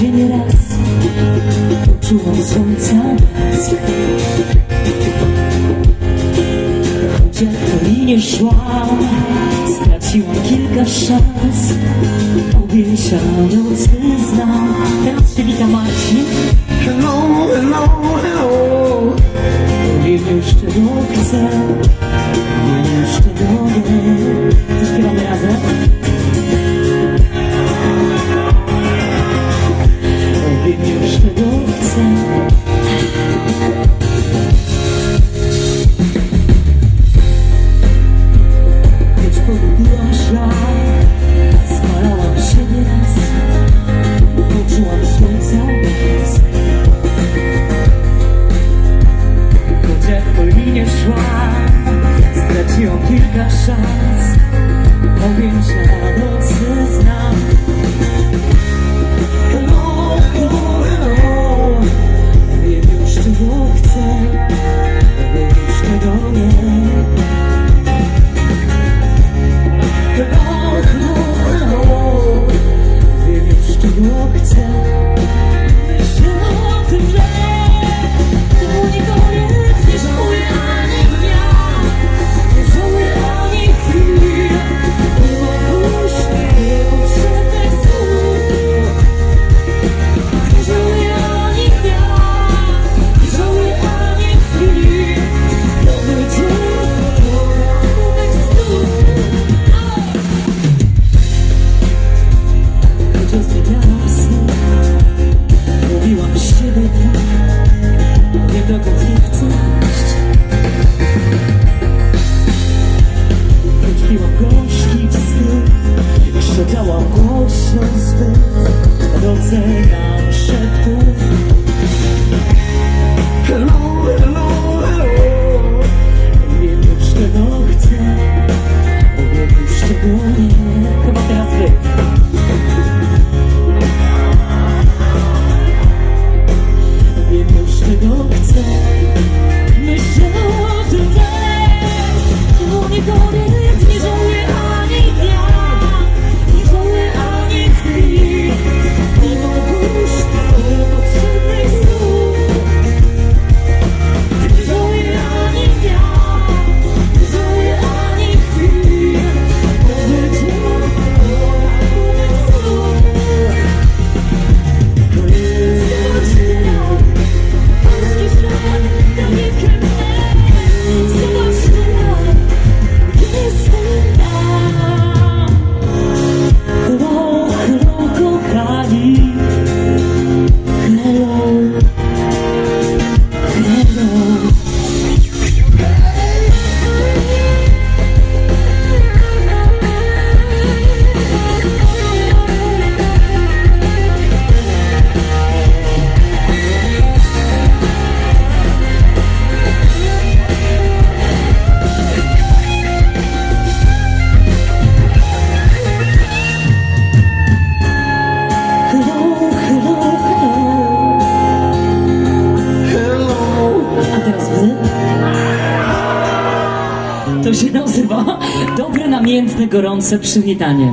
Siebie raz. Poczułam słońca Choć jak po linie szłam Straciłam kilka szans. Obiesioną znam Teraz się wita Marcin. Hello, hello, hello. Nie wiem już czego chcę Nie wiem już czego wiem Zaśpiewamy razem? myself To się nazywa dobre, namiętne, gorące przywitanie.